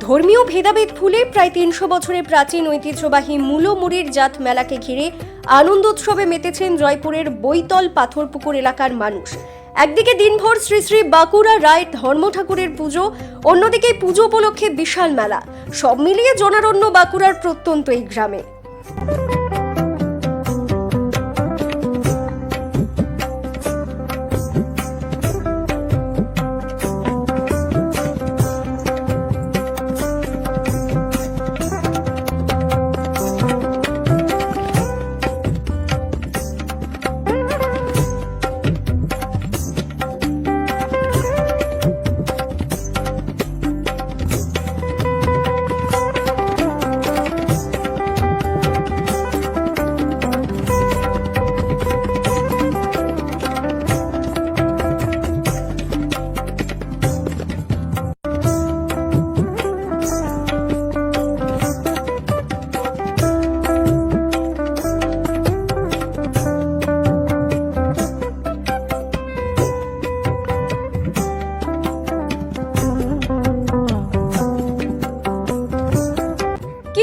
ধর্মীয় ভেদাভেদ ভুলে প্রায় তিনশো বছরের প্রাচীন ঐতিহ্যবাহী মূলমুড়ির জাত মেলাকে ঘিরে আনন্দ উৎসবে মেতেছেন জয়পুরের বৈতল পাথরপুকুর এলাকার মানুষ। একদিকে দিনভর শ্রী শ্রী বাঁকুড়া রায় ধর্ম ঠাকুরের পুজো, অন্যদিকে পুজো উপলক্ষে বিশাল মেলা। সব মিলিয়ে জনারণ্য বাঁকুড়ার প্রত্যন্ত এই গ্রামে।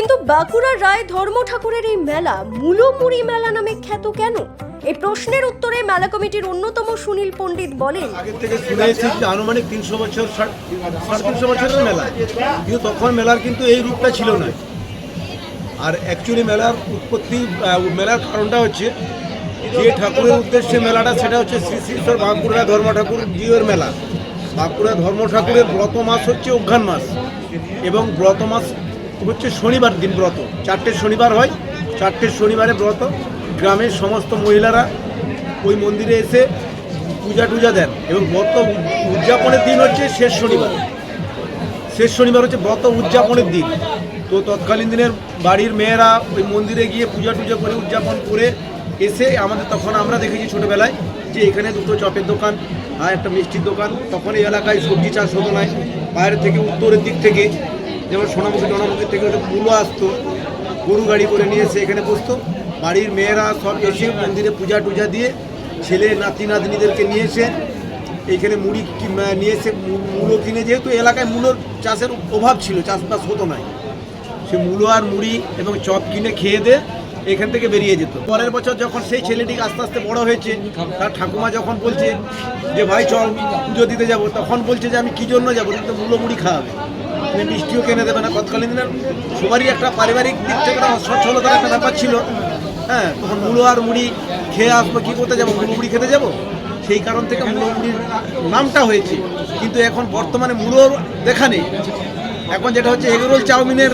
কিন্তু বাঁকুড়ার রায় ধর্ম ঠাকুরের এই মেলা মূলমুড়ি মেলা নামে খ্যাত কেন? এই প্রশ্নের উত্তরে মেলা কমিটির অন্যতম সুনীল পণ্ডিত বলেন, আগের থেকে শুনে এসেছি যে আনুমানিক তিনশো বছর ষাট সাড়ে তিনশো বছরের মেলা। কিন্তু তখন মেলার কিন্তু এই রূপটা ছিল না। আর অ্যাকচুয়ালি মেলার উৎপত্তি মেলার কারণটা হচ্ছে যে ঠাকুরের উদ্দেশ্যে মেলাটা, সেটা হচ্ছে শ্রী শ্রীশ্বর বাঁকুড়া ধর্ম ঠাকুর জিওর মেলা। বাঁকুড়া ধর্ম ঠাকুরের ব্রত মাস হচ্ছে অঘ্রান মাস। এবং ব্রত মাস হচ্ছে শনিবার দিন ব্রত। চারটে শনিবার হয়, চারটে শনিবারে ব্রত। গ্রামের সমস্ত মহিলারা ওই মন্দিরে এসে পূজা টুজা দেন এবং ব্রত উদযাপনের দিন হচ্ছে শেষ শনিবার। শেষ শনিবার হচ্ছে ব্রত উদযাপনের দিন। তো তৎকালীন দিনের বাড়ির মেয়েরা ওই মন্দিরে গিয়ে পূজা টুজা করে উদযাপন করে এসে আমাদের তখন আমরা দেখেছি ছোটোবেলায় যে এখানে দুটো চপের দোকান, আর একটা মিষ্টির দোকান। তখন এই এলাকায় সবজি চাষ হতো না। বাইরে থেকে উত্তরের দিক থেকে যেমন সোনামুখী, টোনামুখী থেকে ওটা মূলো আসতো, গরু গাড়ি করে নিয়ে এসে এখানে বসতো। বাড়ির মেয়েরা সব এসে মন্দিরে পূজা টুজা দিয়ে ছেলে নাতি নাতনিদেরকে নিয়ে এসে এইখানে মুড়ি নিয়ে এসে মূলো কিনে, যেহেতু এলাকায় মূলোর চাষের অভাব ছিল, চাষবাস হতো না। সে মূলো আর মুড়ি এবং চপ কিনে খেয়ে দে এখান থেকে বেরিয়ে যেত। পরের বছর যখন সেই ছেলেটি আস্তে আস্তে বড় হয়েছে, তার ঠাকুমা যখন বলছে যে, ভাই, চল পুজো দিতে যাব। তখন বলছে যে, আমি কি জন্য যাব? কিন্তু মূলো মুড়ি খাওয়াবে। তুমি মিষ্টিও কিনে দেবে না। তৎকালীন দিনের সবারই একটা পারিবারিক দিক থেকে সচ্ছলতার একটা ব্যাপার ছিল। হ্যাঁ তখন মূলো আর মুড়ি খেয়ে আসব, কী করতে যাব? মূলো মুড়ি খেতে যাব? সেই কারণ থেকে মূলো মুড়ির নামটা হয়েছে। কিন্তু এখন বর্তমানে মূলোর দেখা নেই। এখন যেটা হচ্ছে এগরোল চাউমিনের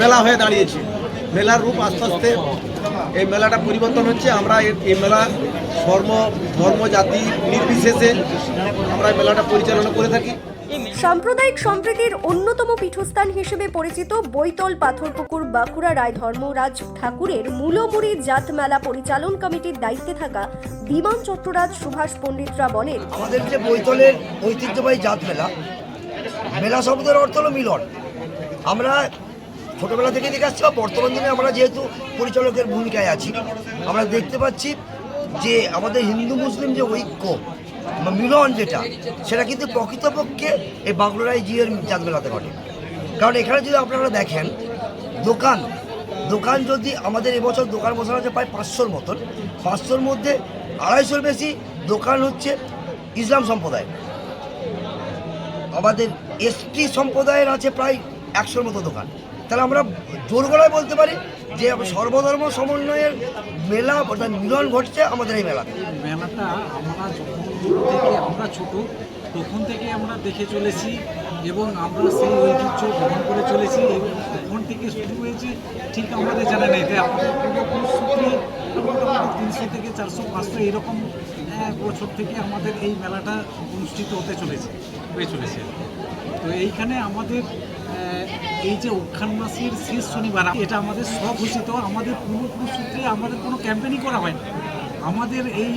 মেলা হয়ে দাঁড়িয়েছে। মেলার রূপ আস্তে আস্তে এই মেলাটা পরিবর্তন হচ্ছে। আমরা এই মেলা ধর্ম ধর্ম জাতি নির্বিশেষে আমরা মেলাটা পরিচালনা করে থাকি। সাম্প্রদায়িক সম্প্রীতির অন্যতম পীঠস্থান হিসেবে পরিচিত বৈতল পাথরপুকুর বাঁকুড়া রায় ধর্মরাজ ঠাকুরের মূলমুড়ি জাত মেলা পরিচালন কমিটির দায়িত্বে থাকা বিমান চট্টরাজ সুভাষ পণ্ডিতরা বলেন, আমাদের যে বৈতলের ঐতিহ্যবাহী জাত মেলা মেলা শব্দের অর্থ হলো মিলন। আমরা ছোটবেলা থেকে দেখে আসছি বর্তমান দিনে আমরা যেহেতু পরিচালকের ভূমিকায় আছি, আমরা দেখতে পাচ্ছি যে আমাদের হিন্দু মুসলিম যে ঐক্য মিলন যেটা, সেটা কিন্তু প্রকৃতপক্ষে এই বাংলারাই জিয়ের জাত মেলাতে ঘটে। কারণ এখানে যদি আপনারা দেখেন, দোকান দোকান যদি আমাদের এবছর দোকান বসানো আছে প্রায় পাঁচশোর মতন, পাঁচশোর মধ্যে আড়াইশোর বেশি দোকান হচ্ছে ইসলাম সম্প্রদায় আমাদের এসটি সম্প্রদায়ের আছে প্রায় একশোর মতো দোকান। তাহলে আমরা জোর গলায় বলতে পারি যে সর্বধর্ম সমন্বয়ের মেলা অর্থাৎ মিলন ঘটছে আমাদের এই মেলাতে। মেলাটা আমরা যখন আমরা ছোট, তখন থেকে আমরা দেখে চলেছি এবং আমরা সেই ঐতিহ্য গ্রহণ করে চলেছি। এবং তখন থেকে শুরু হয়েছে, ঠিক আমাদের জানা নেই। তাই আমাদের পূর্বপুরুষ সূত্রে তিনশো থেকে চারশো, পাঁচশো এরকম বছর থেকে আমাদের এই মেলাটা অনুষ্ঠিত হতে চলেছে, হয়ে চলেছে। তো এইখানে আমাদের এই যে অক্ষান মাসের শেষ শনিবার, এটা আমাদের স্বঘোষিত, আমাদের পূর্বপুরুষ সূত্রে আমাদের কোনো ক্যাম্পেইনই করা হয় না। আমাদের এই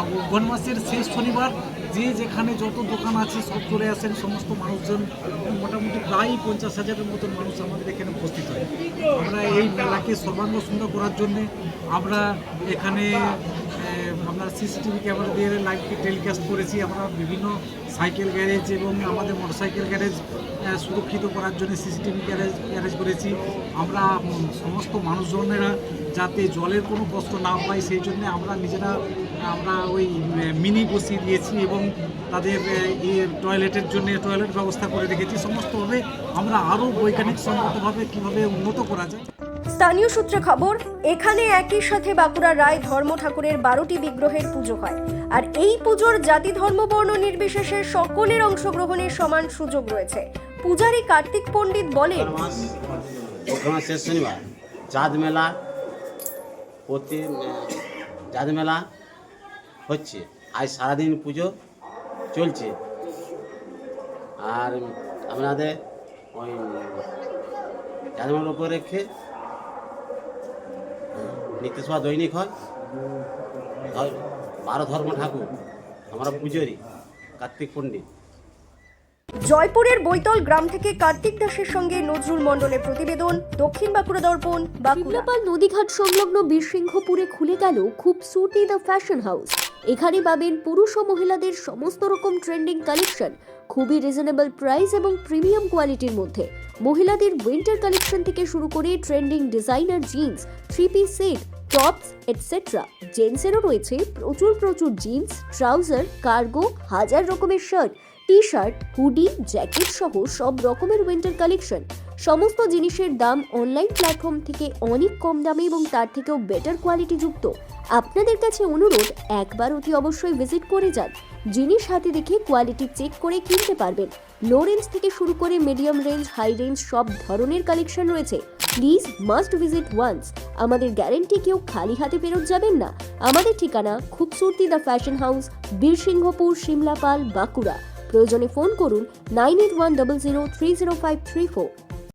অঘ্রাণ মাসের শেষ শনিবার, যে যেখানে যত দোকান আছে, সব চলে আসেন সমস্ত মানুষজন, মোটামুটি প্রায় পঞ্চাশ হাজারের মতন মানুষ আমাদের এখানে উপস্থিত হয়। আমরা এই মেলাকে সর্বাঙ্গ সুন্দর করার জন্যে আমরা এখানে আমরা সিসিটিভি ক্যামেরা দিয়ে লাইভ টেলিকাস্ট করেছি। আমরা বিভিন্ন সাইকেল গ্যারেজ এবং আমাদের মোটরসাইকেল গ্যারেজ সুরক্ষিত করার জন্য সিসিটিভি গ্যারেজ গ্যারেজ করেছি। আমরা সমস্ত মানুষজনেরা যাতে জলের কোনো কষ্ট না পায়, সেই জন্য আমরা নিজেরা, আমরা ওই মিনি বসিয়ে দিয়েছি এবং তাদের টয়লেটের জন্য টয়লেট ব্যবস্থা করে রেখেছি। সমস্তভাবে আমরা আরও বৈজ্ঞানিক সম্মতভাবে কীভাবে উন্নত করা যায়। স্থানীয় সূত্রে খবর, এখানে একই সাথে বাঁকুড়া রায় ধর্ম ঠাকুরের বারোটি বিগ্রহের পুজো হয়। আর এই পুজোর জাতি ধর্ম বর্ণ নির্বিশেষে সকলের অংশগ্রহণের সমান সুযোগ রয়েছে। পূজারী কার্তিক পণ্ডিত বলেন শেষ শনিবার, চাঁদ মেলা প্রতি, চাঁদ মেলা হচ্ছে। আজ সারাদিন পুজো চলছে। আর আপনাদের ওই চাঁদ মেলার উপর রেখে নিত্যসভা দৈনিক হয় বারো ধর্ম ঠাকুর আমরা পুজোরই কার্তিক পণ্ডিত জয়পুরের বৈতল গ্রাম থেকে কার্তিক দাসের সঙ্গে নজরুল মণ্ডলের প্রতিবেদন দক্ষিণ বাঁকুড়া দর্পণ বাঁকুড়া। শিমলাপাল নদীঘাট সংলগ্ন বীরসিংহপুরে খুলে গেল খুব সুটি দ্য ফ্যাশন হাউস। এখানে পাবেন পুরুষ ও মহিলাদের সমস্ত রকম ট্রেন্ডিং কালেকশন খুবই রিজনেবল প্রাইস এবং প্রিমিয়াম কোয়ালিটির মধ্যে। মহিলাদের উইন্টার কালেকশন থেকে শুরু করে trending designer jeans three piece set tops etcetera জেন্টসেরও রয়েছে প্রচুর প্রচুর জিন্স, ট্রাউজার, কার্গো, হাজার রকমের shirt T shirt hoodie jacket সহ সব রকমের উইন্টার কালেকশন সমস্ত জিনিসের দাম অনলাইন প্ল্যাটফর্ম থেকে অনেক কম দামে এবং তার থেকেও বেটার কোয়ালিটি যুক্ত। আপনাদের কাছে অনুরোধ, একবার অতি অবশ্যই ভিজিট করে যান। জিনিস হাতে দেখে কোয়ালিটি চেক করে কিনতে পারবেন। লো রেঞ্জ থেকে শুরু করে মিডিয়াম রেঞ্জ হাই রেঞ্জ সব ধরনের কালেকশন রয়েছে। প্লিজ মাস্ট ভিজিট ওয়ান্স আমাদের গ্যারেন্টি কেউ খালি হাতে ফেরত যাবেন না। আমাদের ঠিকানা Khubsurati the fashion house, Birsinghpur, Simlapal, Bankura. প্রয়োজনে ফোন করুন nine eight one double zero three zero five three four